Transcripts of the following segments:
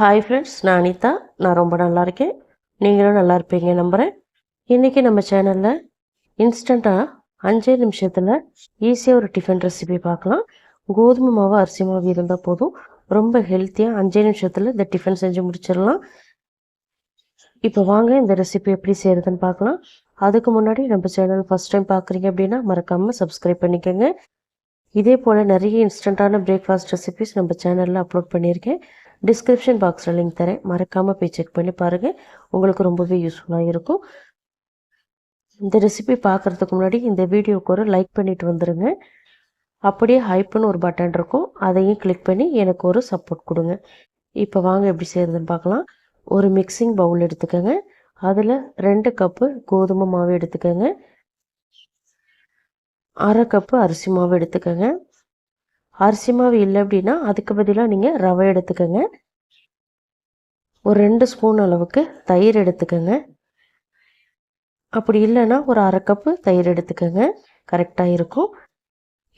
Hi friends நான் அனிதா. நான் ரொம்ப நல்லா இருக்கேன். நீங்களும் நல்லா இருப்பீங்க நம்புகிறேன் இன்றைக்கி நம்ம சேனலில் இன்ஸ்டண்ட்டாக அஞ்சே நிமிஷத்தில் ஈஸியாக ஒரு டிஃபன் ரெசிபி பார்க்கலாம். கோதுமை மாவு அரிசி மாவு இருந்தால் போதும். ரொம்ப ஹெல்த்தியாக அஞ்சே நிமிஷத்தில் இந்த டிஃபன் செஞ்சு முடிச்சிடலாம். இப்போ வாங்க இந்த ரெசிபி எப்படி செய்கிறதுன்னு பார்க்கலாம். அதுக்கு முன்னாடி நம்ம சேனல் ஃபஸ்ட் டைம் பார்க்குறீங்க அப்படின்னா மறக்காமல் சப்ஸ்கிரைப் பண்ணிக்கோங்க. இதே போல் நிறைய இன்ஸ்டண்ட்டான பிரேக்ஃபாஸ்ட் ரெசிபிஸ் நம்ம சேனலில் அப்லோட் பண்ணியிருக்கேன். டிஸ்கிரிப்ஷன் பாக்ஸில் லிங்க் தரேன். மறக்காமல் போய் செக் பண்ணி பாருங்கள் உங்களுக்கு ரொம்பவே யூஸ்ஃபுல்லாக இருக்கும். இந்த ரெசிபி பார்க்குறதுக்கு முன்னாடி இந்த வீடியோவுக்கு ஒரு லைக் பண்ணிட்டு வந்துடுங்க அப்படியே ஹைப்புன்னு ஒரு பட்டன் இருக்கும். அதையும் கிளிக் பண்ணி எனக்கு ஒரு சப்போர்ட் கொடுங்க. இப்போ வாங்க எப்படி செய்கிறதுன்னு பார்க்கலாம். ஒரு மிக்சிங் பவுல் எடுத்துக்கோங்க. அதில் ரெண்டு கப்பு கோதுமை மாவு எடுத்துக்கோங்க. அரை கப்பு அரிசி மாவு எடுத்துக்கோங்க. அரிசி மாவு இல்லை அப்படின்னா அதுக்கு பதிலாக நீங்கள் ரவை எடுத்துக்கோங்க. ஒரு ரெண்டு ஸ்பூன் அளவுக்கு தயிர் எடுத்துக்கோங்க. அப்படி இல்லைன்னா ஒரு அரை கப்பு தயிர் எடுத்துக்கோங்க. கரெக்டாக இருக்கும்.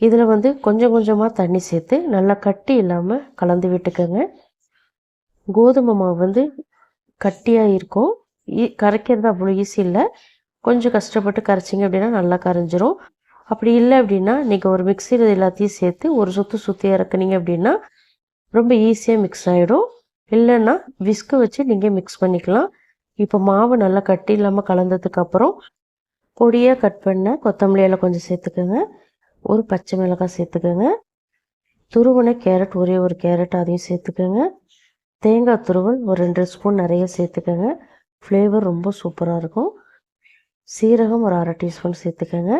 இதில் வந்து கொஞ்சம் கொஞ்சமாக தண்ணி சேர்த்து நல்லா கட்டி இல்லாமல் கலந்து விட்டுக்கோங்க. கோதுமை மாவு வந்து கட்டியாக இருக்கும். கரைக்கிறது அவ்வளோ ஈஸி இல்லை. கொஞ்சம் கஷ்டப்பட்டு கரைச்சிங்க அப்படின்னா நல்லா கரைஞ்சிரும். அப்படி இல்லை அப்படின்னா நீங்கள் ஒரு மிக்சியில் எல்லாத்தையும் சேர்த்து ஒரு சுற்று சுற்றியாக இறக்குனீங்க அப்படின்னா ரொம்ப ஈஸியாக மிக்ஸ் ஆகிடும் இல்லைன்னா விஸ்கு வச்சு நீங்கள் மிக்ஸ் பண்ணிக்கலாம். இப்போ மாவு நல்லா கட்டி இல்லாமல் கலந்ததுக்கப்புறம் பொடியாக கட் பண்ண கொத்தமல்லியெல்லாம் கொஞ்சம் சேர்த்துக்கோங்க. ஒரு பச்சை மிளகாய் சேர்த்துக்கோங்க. துருவன கேரட் ஒரே ஒரு கேரட் அதையும் சேர்த்துக்கோங்க. தேங்காய் துருவல் ஒரு ரெண்டு ஸ்பூன் நிறைய சேர்த்துக்கோங்க. ஃப்ளேவர் ரொம்ப சூப்பராக இருக்கும். சீரகம் ஒரு அரை டீஸ்பூன் சேர்த்துக்கோங்க.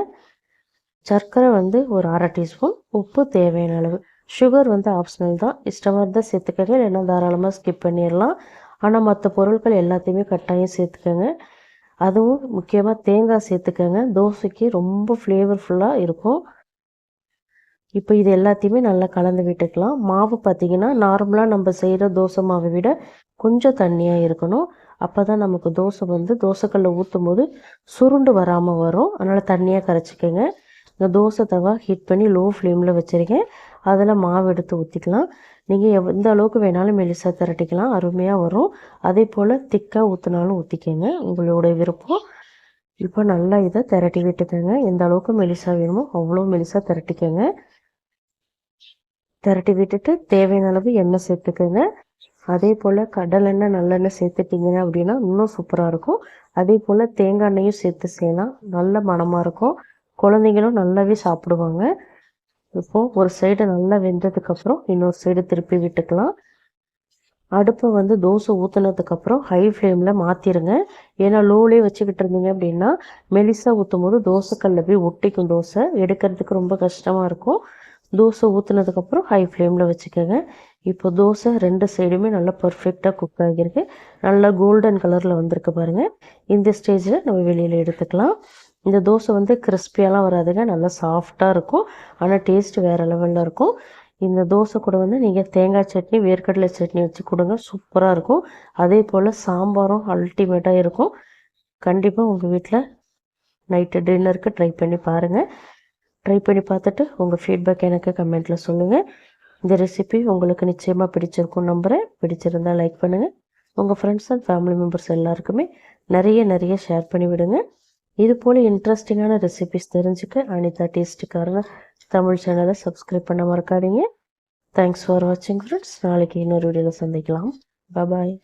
சர்க்கரை வந்து ஒரு அரை டீஸ்பூன் உப்பு தேவையான அளவு. சுகர் வந்து ஆப்ஷனல் தான். இஷ்டமாக இருந்தால் சேர்த்துக்கோங்க. இல்லைன்னா தாராளமாக ஸ்கிப் பண்ணிடலாம். ஆனால் மற்ற பொருட்கள் எல்லாத்தையுமே கட்டாயம் சேர்த்துக்கோங்க. அதுவும் முக்கியமாக தேங்காய் சேர்த்துக்கோங்க. தோசைக்கு ரொம்ப ஃப்ளேவர்ஃபுல்லாக இருக்கும். இப்போ இது எல்லாத்தையுமே நல்லா கலந்து விட்டுக்கலாம். மாவு பார்த்திங்கன்னா நார்மலாக நம்ம செய்கிற தோசை மாவை விட கொஞ்சம் தண்ணியாக இருக்கணும். அப்போ தான் நமக்கு தோசை வந்து தோசைக்கல்ல ஊற்றும் போது சுருண்டு வராமல் வரும். அதனால் தண்ணியாக கரைச்சிக்கோங்க. இந்த தோசை தவா ஹீட் பண்ணி லோ ஃப்ளேமில் வச்சுருக்கேன். அதில் மாவு எடுத்து ஊற்றிக்கலாம் நீங்கள் எந்த அளவுக்கு வேணாலும் மெலிசாக திரட்டிக்கலாம். அருமையாக வரும். அதே போல் திக்காக ஊற்றினாலும் ஊற்றிக்கோங்க உங்களோட விருப்பம். இப்போ நல்லா இதை திரட்டி விட்டுக்கோங்க. எந்த அளவுக்கு மெலிசாக வேணுமோ அவ்வளோ மெலிசாக திரட்டிக்கோங்க. திரட்டி விட்டுட்டு தேவையான அளவு எண்ணெய் சேர்த்துக்கோங்க. அதே போல் கடலெண்ணெய் நல்லெண்ணெய் சேர்த்துட்டிங்க அப்படின்னா இன்னும் சூப்பராக இருக்கும். அதே போல் தேங்காய் எண்ணெயும் சேர்த்து செய்யலாம். நல்ல மனமாக இருக்கும். குழந்தைங்களும் நல்லாவே சாப்பிடுவாங்க. இப்போது ஒரு சைடு நல்லா வெந்ததுக்கப்புறம் இன்னொரு சைடு திருப்பி விட்டுக்கலாம். அடுப்பை வந்து தோசை ஊற்றுனதுக்கப்புறம் ஹை ஃப்ளேமில் மாற்றிடுங்க ஏன்னா லோலே வச்சுக்கிட்டு இருந்தீங்க அப்படின்னா மெலிசாக ஊற்றும் போது தோசைக்கல்ல போய் ஒட்டிக்கும் தோசை. எடுக்கிறதுக்கு ரொம்ப கஷ்டமாக இருக்கும். தோசை ஊற்றுனதுக்கப்புறம் ஹை ஃப்ளேமில் வச்சுக்கோங்க. இப்போ தோசை ரெண்டு சைடுமே நல்லா பர்ஃபெக்டாக குக் ஆகியிருக்கு. நல்லா கோல்டன் கலரில் வந்திருக்கு பாருங்கள் இந்த ஸ்டேஜில் நம்ம வெளியில் எடுத்துக்கலாம். இந்த தோசை வந்து கிறிஸ்பியாலாம் வராதுங்க. நல்லா சாஃப்டாக இருக்கும். ஆனால் டேஸ்ட் வேறு லெவலில் இருக்கும். இந்த தோசை கூட வந்து நீங்கள் தேங்காய் சட்னி வேர்க்கடலை சட்னி வச்சு கொடுங்க. சூப்பராக இருக்கும். அதே போல் சாம்பாரும் அல்டிமேட்டாக இருக்கும். கண்டிப்பாக உங்கள் வீட்டில் நைட்டு டின்னருக்கு ட்ரை பண்ணி பாருங்கள் ட்ரை பண்ணி பார்த்துட்டு உங்கள் ஃபீட்பேக் எனக்கு கமெண்ட்டில் சொல்லுங்கள் இந்த ரெசிபி உங்களுக்கு நிச்சயமாக பிடிச்சிருக்கும் நம்புகிறேன் பிடிச்சிருந்தால் லைக் பண்ணுங்கள் உங்கள் ஃப்ரெண்ட்ஸ் அண்ட் ஃபேமிலி மெம்பர்ஸ் எல்லாருக்குமே நிறைய நிறைய ஷேர் பண்ணி விடுங்க இது போல் இன்ட்ரெஸ்டிங்கான ரெசிபிஸ் தெரிஞ்சுக்க அனிதா டேஸ்ட்டுக்காரங்க தமிழ் சேனலை சப்ஸ்கிரைப் பண்ண மறக்காதீங்க. தேங்க்ஸ் ஃபார் வாட்சிங் ஃப்ரெண்ட்ஸ் நாளைக்கு இன்னொரு வீடியோவில் சந்திக்கலாம். பாய்